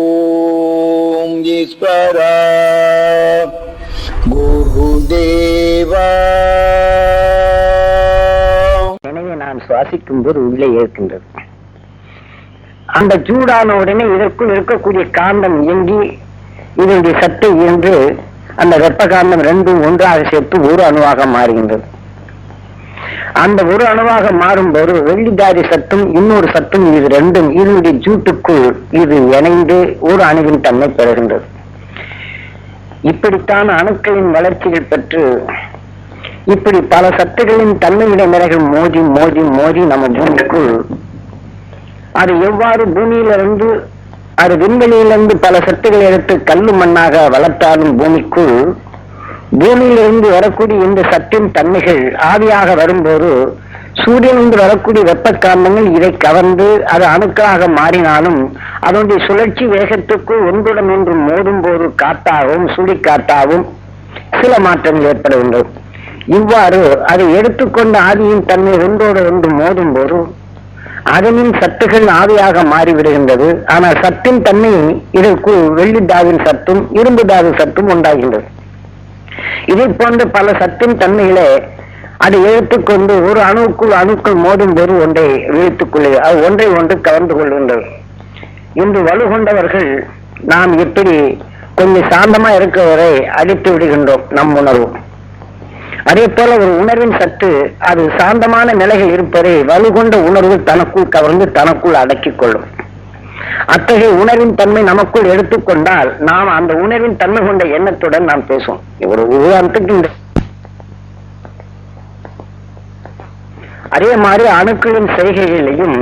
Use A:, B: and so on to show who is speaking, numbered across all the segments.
A: ஓம் ஈஸ்வரா
B: எனவே நான் சுவாசிக்கும் போது உள்ளே ஏற்கின்றது. அந்த சூடான உடனே இதற்குள் இருக்கக்கூடிய காந்தம் இயங்கி இதனுடைய சத்தை இயன்று அந்த வெப்ப காந்தம் ரெண்டும் ஒன்றாக சேர்த்து ஒரு அணுவாக மாறுகின்றது. அந்த ஒரு அணுவாக மாறும்போது வெள்ளிதாரி சத்தும் இன்னொரு சத்தும் இது ரெண்டும் இதனுடைய ஜூட்டுக்குள் இது இணைந்து ஒரு அணுவின் தன்மை பெறுகின்றது. இப்படித்தான் அணுக்களின் வளர்ச்சிகள் பெற்று இப்படி பல சத்துகளின் தன்மையுடைய நிலைகள் மோதி மோதி மோதி நம்ம பூமிக்குள் அது எவ்வாறு பூமியிலிருந்து அது விண்வெளியிலிருந்து பல சத்துக்களை எடுத்து கல்லு மண்ணாக வளர்த்தாலும் பூமிக்குள் பூமியிலிருந்து வரக்கூடிய இந்த சத்தின் தன்மைகள் ஆவியாக வரும்போது சூரியனிலிருந்து வரக்கூடிய வெப்ப காரணங்கள் இதை கவர்ந்து அது அணுக்களாக மாறினாலும் அதனுடைய சுழற்சி வேகத்துக்கு ஒன்றுடன் ஒன்று மோதும் போது காத்தாகவும் சுழிக்காத்தாகவும் சில மாற்றங்கள் ஏற்பட வேண்டும் இவ்வாறு அதை எடுத்துக்கொண்ட ஆவியின் தன்மை ஒன்றோடு ஒன்று மோதும் போது அதனின் சத்துகள் ஆவியாக மாறிவிடுகின்றது. ஆனால் சத்தின் தன்மை இதற்கு வெள்ளி தாவின் சத்தும் இரும்பு தாவின் சத்தும் உண்டாகின்றது. இதை போன்ற பல சத்தின் தன்மைகளை அதை எடுத்துக்கொண்டு ஒரு அணுவுக்குள் அணுக்கள் மோதும் போது ஒன்றை விழித்துக் அது ஒன்றை ஒன்று கவர்ந்து கொள்கின்றது இன்று வலு கொண்டவர்கள் நாம் எப்படி கொஞ்சம் சாந்தமா இருக்கிறவரை அடித்து விடுகின்றோம் நம் உணர்வு. அதே போல ஒரு உணர்வின் சத்து அது சாந்தமான நிலைகள் இருப்பதை வலுகொண்ட உணர்வு தனக்குள் கவர்ந்து தனக்குள் அடக்கிக் கொள்ளும். அத்தகைய உணர்வின் தன்மை நமக்குள் எடுத்துக்கொண்டால் நாம் அந்த உணர்வின் தன்மை கொண்ட எண்ணத்துடன் நாம் பேசுவோம். ஒரு உதாரணத்துக்கு இந்த அதே மாதிரி அணுக்களின் செய்கைகளையும்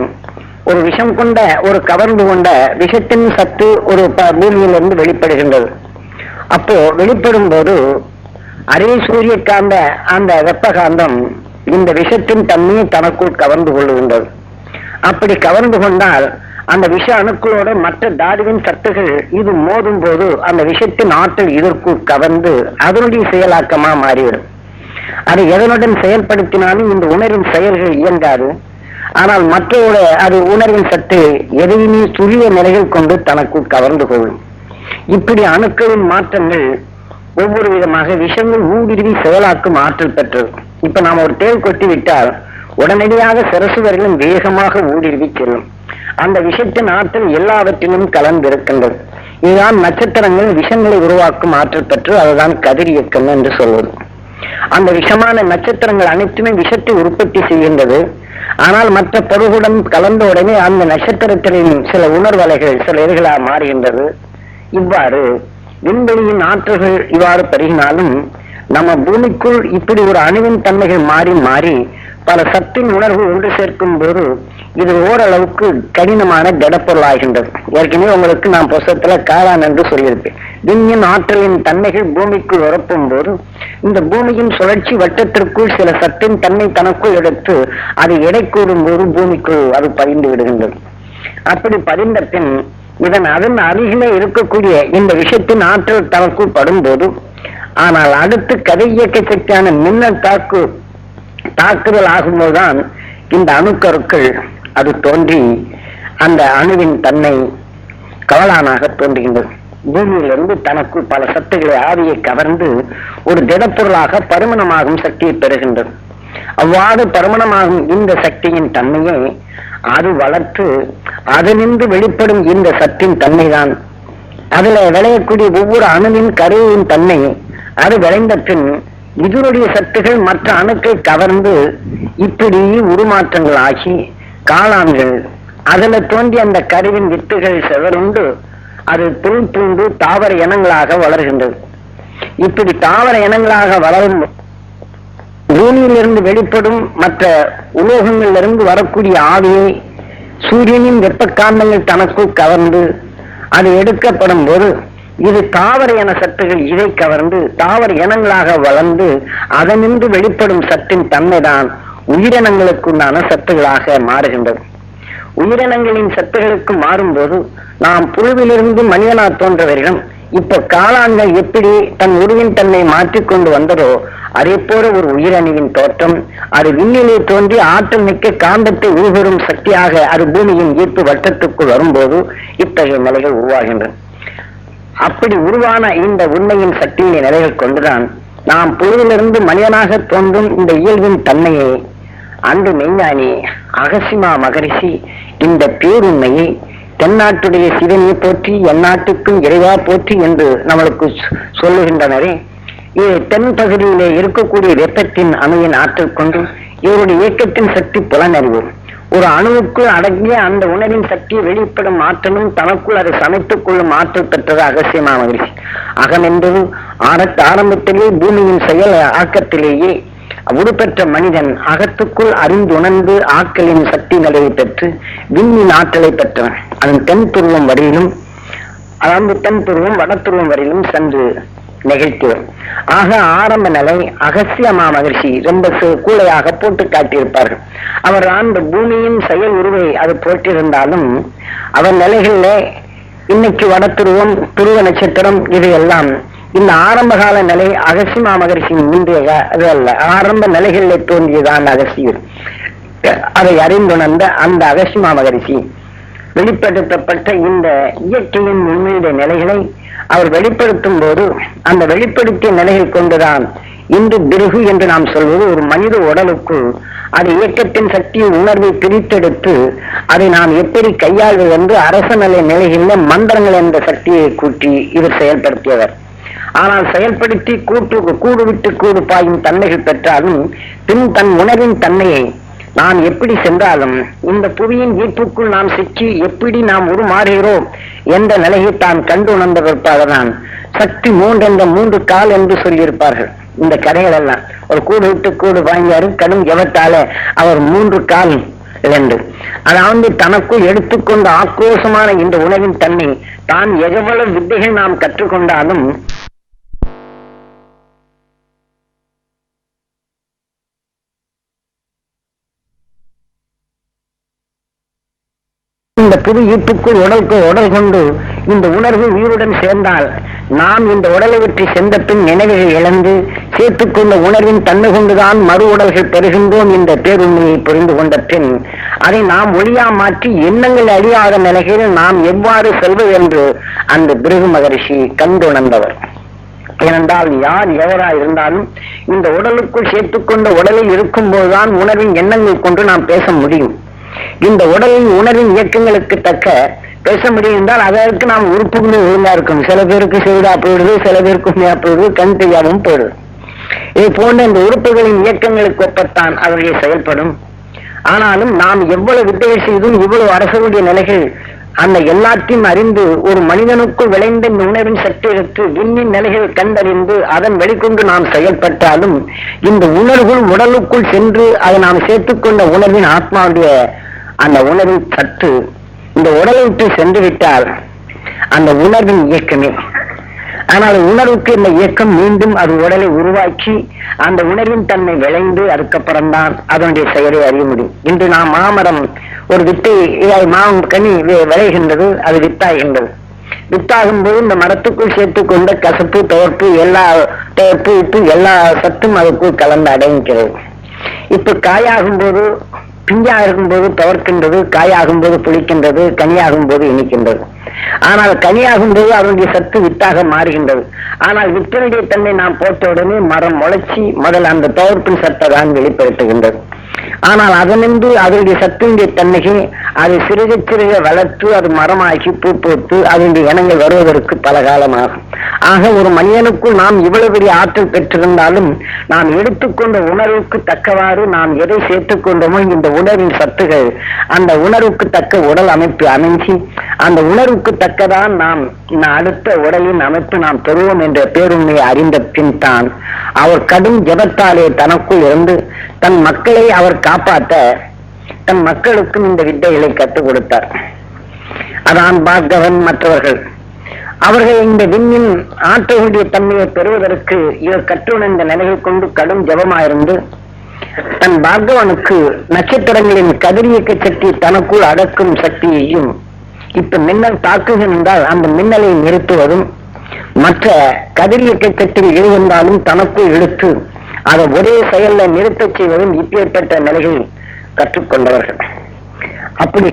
B: ஒரு விஷம் கொண்ட ஒரு கவர்ந்து கொண்ட விஷத்தின் சத்து ஒரு பூமியிலிருந்து வெளிப்படுகின்றது. அப்போ வெளிப்படும் போது அரே சூரிய காந்த அந்த வெப்ப காந்தம் இந்த விஷத்தின் தன்மையை தனக்குள் கவர்ந்து கொள்ளுகின்றது. அப்படி கவர்ந்து கொண்டால் அந்த விஷ அணுக்களோட மற்ற தாதுவின் சத்துகள் இது மோதும் போது அந்த விஷத்தின் ஆற்றல் இதற்குள் கவர்ந்து அதனுடைய செயலாக்கமா மாறிவிடும். அதை எதனுடன் செயல்படுத்தினாலும் இந்த உணர்வின் செயல்கள் இயங்காது. ஆனால் மற்றோட அது உணர்வின் சத்து எதையுமே துரிய நிலைகள் கொண்டு தனக்குள் கவர்ந்து கொள்ளும். இப்படி அணுக்களின் மாற்றங்கள் ஒவ்வொரு விதமாக விஷங்கள் ஊடுருவி செயலாக்கும் ஆற்றல் பெற்றது. இப்ப நாம ஒரு தேள் கொட்டி விட்டால் உடனடியாக சரசுவர்களும் வேகமாக ஊடுருவி செல்லும். அந்த விஷத்தின் ஆற்றல் எல்லாவற்றிலும் கலந்திருக்கின்றது. இதுதான் நட்சத்திரங்கள் விஷங்களை உருவாக்கும் ஆற்றல் பெற்று அதுதான் கதிர் இயக்கம் என்று சொல்வது. அந்த விஷமான நட்சத்திரங்கள் அனைத்துமே விஷத்தை உற்பத்தி செய்கின்றது. ஆனால் மற்ற பொருளுடன் கலந்த உடனே அந்த நட்சத்திரத்தின் சில உணர்வலைகள் சில இதுகளாக மாறுகின்றது. இவ்வாறு விண்வெளியின் ஆற்றல்கள் இவ்வாறு பெருகினாலும் நம்ம பூமிக்குள் இப்படி ஒரு அணுவின் தன்மைகள் மாறி மாறி பல சத்தின் உணர்வு ஒன்று சேர்க்கும் போது இது ஓரளவுக்கு கடினமான திடப்பொருள் ஆகின்றது. ஏற்கனவே உங்களுக்கு நான் புஸ்தகத்துல காளான் என்று சொல்லியிருப்பேன். விண்ணின் ஆற்றலின் தன்மைகள் பூமிக்குள் உரப்பும் போது இந்த பூமியின் சுழற்சி வட்டத்திற்குள் சில சத்தின் தன்மை தனக்குள் எடுத்து அது எடை கூடும் போது பூமிக்குள் அது பதிந்து விடுகின்றது. அப்படி பதிந்த பின் இதன் அதன் அருகிலே இருக்கக்கூடிய இந்த விஷயத்தின் ஆற்றல் தனக்குள் படும்போது ஆனால் அடுத்து கதை இயக்க சக்தியான மின்னல் தாக்கு தாக்குதல் ஆகும்போதுதான் இந்த அணுக்கருக்கள் அது தோன்றி அந்த அணுவின் தன்மை கவலானாக தோன்றுகின்றது. பூமியிலிருந்து தனக்குள் பல சத்துக்களை ஆவியை கவர்ந்து ஒரு திடப்பொருளாக பருமணமாகும் சக்தியை பெறுகின்றது. அவ்வாறு பருமணமாகும் இந்த சக்தியின் தன்மையை அது வளர்த்து அதனின்று வெளிப்படும் இந்த சத்தின் தன்மைதான். அதுல விளையக்கூடிய ஒவ்வொரு அணுவின் கருவியின் தன்மை அது விளைந்த பின் இதனுடைய சத்துகள் மற்ற அணுக்கை கவர்ந்து இப்படி உருமாற்றங்கள் ஆகி காளான்கள். அதுல தோன்றி அந்த கருவின் வித்துகள் செவருண்டு அது புல் பூண்டு தாவர இனங்களாக வளர்கின்றது. இப்படி தாவர இனங்களாக வளரும் பூமியிலிருந்து வெளிப்படும் மற்ற உலோகங்களிலிருந்து வரக்கூடிய ஆவியை சூரியனின் வெப்ப காந்தங்கள் தனக்குள் கவர்ந்து அது எடுக்கப்படும் போது இது தாவர இன சத்துகள் இதை கவர்ந்து தாவர இனங்களாக வளர்ந்து அதனின்று வெளிப்படும் சத்தின் தன்மைதான். உயிரினங்களுக்குண்டான சத்துகளாக மாறுகின்றது. உயிரினங்களின் சத்துகளுக்கு மாறும்போது நாம் புழுவிலிருந்து மனிதனா தோன்றவரிடம் இப்ப காளான்கள் எப்படி தன் உருவின் தன்மை மாற்றிக்கொண்டு வந்ததோ அதே போல ஒரு உயிரணுவின் தோற்றம் அது விண்ணிலே தோன்றி ஆற்றல் மிக்க காந்தத்தை உருவரும் சக்தியாக அது பூமியின் ஈர்ப்பு வட்டத்துக்குள் வரும்போது இத்தகைய நிலைகள் உருவாகின்றன. அப்படி உருவான இந்த உண்மையின் சக்தியின் நிலைகள் கொண்டுதான் நாம் பொருளிலிருந்து மனிதனாக தோன்றும் இந்த இயல்பின் தன்மையை அன்று மெய்ஞானி அகசிமா மகரிஷி இந்த பேருண்மையை தென்னாட்டுடைய சிவனியை போற்றி எந்நாட்டுக்கும் இறைவா போற்றி என்று நம்மளுக்கு சொல்லுகின்றனரே. தென் பகுதியிலே இருக்கக்கூடிய வெப்பத்தின் அணுவின் ஆற்றல் கொண்டு இவருடைய இயக்கத்தின் சக்தி புலனறிவு. ஒரு அணுவுக்குள் அடங்கிய அந்த உணவின் சக்தியை வெளிப்படும் ஆற்றலும் தனக்குள் அதை சமைத்துக் கொள்ளும் ஆற்றல் பெற்றது அகசியமா மகிழ்ச்சி அகம் என்பது ஆரம்பத்திலேயே பூமியின் செயல் ஆக்கத்திலேயே உருப்பெற்ற மனிதன் அகத்துக்குள் அறிந்துணர்ந்து ஆக்களின் சக்தி நிலையை பெற்று விண்ணின் ஆற்றலை பெற்றவன். அதன் தென் துருவம் வரையிலும் அதாவது தென் துருவம் வட துருவம் வரையிலும் சென்று நிகழ்த்தியவர். ஆக ஆரம்ப நிலை அகசிய மாமகர்ஷி ரொம்ப சு- போட்டு காட்டியிருப்பார்கள். அவர் அந்த பூமியின் செயல் உருவை அது போட்டிருந்தாலும் அவர் நிலைகளில் இன்னைக்கு வட துருவம் துருவ நட்சத்திரம் இது எல்லாம் இந்த ஆரம்ப கால நிலை அகசிமா மகரிஷியின் முந்தைய அது அல்ல ஆரம்ப நிலைகளில் தோன்றியதான் அகசியர் அதை அறிந்துணர்ந்த அந்த அகசிமா மகரிஷி வெளிப்படுத்தப்பட்ட இந்த இயற்கையின் உண்மையுடைய நிலைகளை அவர் வெளிப்படுத்தும் போது அந்த வெளிப்படுத்திய நிலைகள் கொண்டுதான் இன்று பிருகு என்று நாம் சொல்வது ஒரு மனித உடலுக்குள் அது இயக்கத்தின் சக்தியின் உணர்வை பிரித்தெடுத்து அதை நாம் எப்படி கையாள்வது என்று அரச நிலை நிலைகளில் மந்திரங்கள் என்ற சக்தியை கூட்டி இவர் செயல்படுத்தியவர். ஆனால் செயல்படுத்தி கூட்டு கூடு விட்டு கூடு பாயும் தன்மைகள் பெற்றாலும் பின் தன் உணவின் தன்மையை நாம் எப்படி சென்றாலும் இந்த புவியின் ஈர்ப்புக்குள் நாம் சிக்கி எப்படி நாம் உருமாறுகிறோம் என்ற நிலையை தான் கண்டு உணர்ந்த பிற்பாடுதான். சக்தி மூன்று என்ற மூன்று கால் என்று சொல்லியிருப்பார்கள். இந்த கதைகள் எல்லாம். ஒரு கூடு விட்டு கூடு வாங்கியாரு கடும் எவத்தால அவர் மூன்று கால் இழந்து அதாவது தனக்குள் எடுத்துக்கொண்ட ஆக்ரோஷமான இந்த உணவின் தன்மை தான் எவ்வளவு வித்தைகள் நாம் கற்றுக்கொண்டாலும் புது ஈட்டுக்குள் உடலுக்கு உடல் கொண்டு இந்த உணர்வு உயிருடன் சேர்ந்தால் நாம் இந்த உடலை விட்டு சென்ற பின் நினைவுகள் இழந்து சேர்த்துக்கொண்ட உணர்வின் தன்மை கொண்டுதான் மறு உடல்கள் பெறுகின்றோம் என்ற பேருண்மையை புரிந்து கொண்ட பின் அதை நாம் ஒளியா மாற்றி எண்ணங்கள் அழியாத நிலையில் நாம் எவ்வாறு செல்வது என்று அந்த பிருகு மகரிஷி கண்டுணர்ந்தவர். ஏனென்றால் யார் எவரா இருந்தாலும் இந்த உடலுக்குள் சேர்த்துக்கொண்ட உடலில் இருக்கும்போதுதான் உணர்வின் எண்ணங்கள் கொண்டு நாம் பேச முடியும். இந்த உடலின் உணர்வின் இயக்கங்களுக்கு தக்க பேச முடியும் என்றால் அதற்கு நாம் உறுப்புகளும் ஒழுங்கா இருக்கும் சில பேருக்கு செவிடா போயிடுது சில பேருக்கு உண்மையா போயிடுது கண் தெரியாமல் போயிடுது. இது போன்ற இந்த உறுப்புகளின் இயக்கங்களுக்கு ஒப்பத்தான் அவர்கள் செயல்படும். ஆனாலும் நாம் எவ்வளவு வித்தை செய்தும் இவ்வளவு அரசனுடைய நிலைகள் அந்த எல்லாத்தையும் அறிந்து ஒரு மனிதனுக்குள் விளைந்த இந்த உணர்வின் சக்திகளுக்கு விண்ணின் நிலைகள் கண்டறிந்து அதன் வெளிக்கொண்டு நாம் செயல்பட்டாலும் இந்த உணர்வுகள் உடலுக்குள் சென்று அதை நாம் சேர்த்துக்கொண்ட உணர்வின் ஆத்மாவுடைய அந்த உணர்வின் சத்து இந்த உடலை விட்டு சென்று விட்டால் அந்த உணர்வின் இயக்கமே. ஆனால் உணர்வுக்கு இந்த இயக்கம் மீண்டும் அது உடலை உருவாக்கி அந்த உணர்வின் தன்மை விளைந்து அதுக்கப்புறம்தான் அதனுடைய செயலை அறிய முடியும். இன்று நாம் மாமரம் ஒரு வித்தை மாம் கனி விளைகின்றது அது வித்தாகின்றது. வித்தாகும் போது இந்த மரத்துக்குள் சேர்த்து கொண்ட கசப்பு துவர்ப்பு எல்லா துவர்ப்பு உப்பு எல்லா சத்தும் அதுக்குள் கலந்து அடங்கிக்கிறது. இப்ப காயாகும் போது பிஞ்சா இருக்கும்போது துவர்க்கின்றது காயாகும் போது புளிக்கின்றது கனியாகும் போது இனிக்கின்றது. ஆனால் கனியாகும் போது அதனுடைய சத்து வித்தாக மாறுகின்றது. ஆனால் வித்தினுடைய தன்மை நாம் போட்ட உடனே மரம் முளைச்சி முதல் அந்த தவிர்ப்பின் சத்தை தான் வெளிப்படுத்துகின்றது. ஆனால் அதனின்று அதனுடைய சத்தினுடைய தன்மையை அதை சிறுக சிறுக வளர்த்து அது மரமாக்கி பூ பூத்து அதனுடைய இனங்கள் வருவதற்கு பல காலமாகும் ஆக ஒரு மனிதனுக்குள் நாம் இவ்வளவு பெரிய ஆற்றல் பெற்றிருந்தாலும் நாம் எடுத்துக்கொண்ட உணர்வுக்கு தக்கவாறு நாம் எதை சேர்த்துக் கொண்டோமோ இந்த உணர்வின் சத்துகள் அந்த உணர்வுக்கு தக்க உடல் அமைப்பு அமைஞ்சி அந்த உணர்வுக்கு தக்கதான் நாம் இந்த அடுத்த உடலின் அமைப்பு நாம் பெறுவோம் என்ற பேருண்மையை அறிந்த பின் தான் அவர் கடும் ஜபத்தாலே தனக்குள் இருந்து தன் மக்களை அவர் காப்பாற்ற தன் மக்களுக்கும் இந்த வித்தைகளை கற்றுக் கொடுத்தார். அதான் பார்கவன் மற்றவர்கள். அவர்கள் இந்த விண்ணின் ஆற்றலுடைய தன்மையை பெறுவதற்கு இவர் கற்றுணர்ந்த நிலைகள் கொண்டு கடும் ஜபமாயிருந்து தன் பாகவனுக்கு நட்சத்திரங்களின் கதிரியக்க சக்தி தனக்குள் அடக்கும் சக்தியையும் இப்ப மின்னல் தாக்குகின்றால் அந்த மின்னலை நிறுத்துவதும் மற்ற கதிரியக்க சக்தி எழுவந்தாலும் தனக்குள் இழுத்து அதை ஒரே செயல்ல நிறுத்தச் செய்வதும் இப்பேற்பட்ட நிலைகள் கற்றுக்கொண்டவர்கள். அப்படி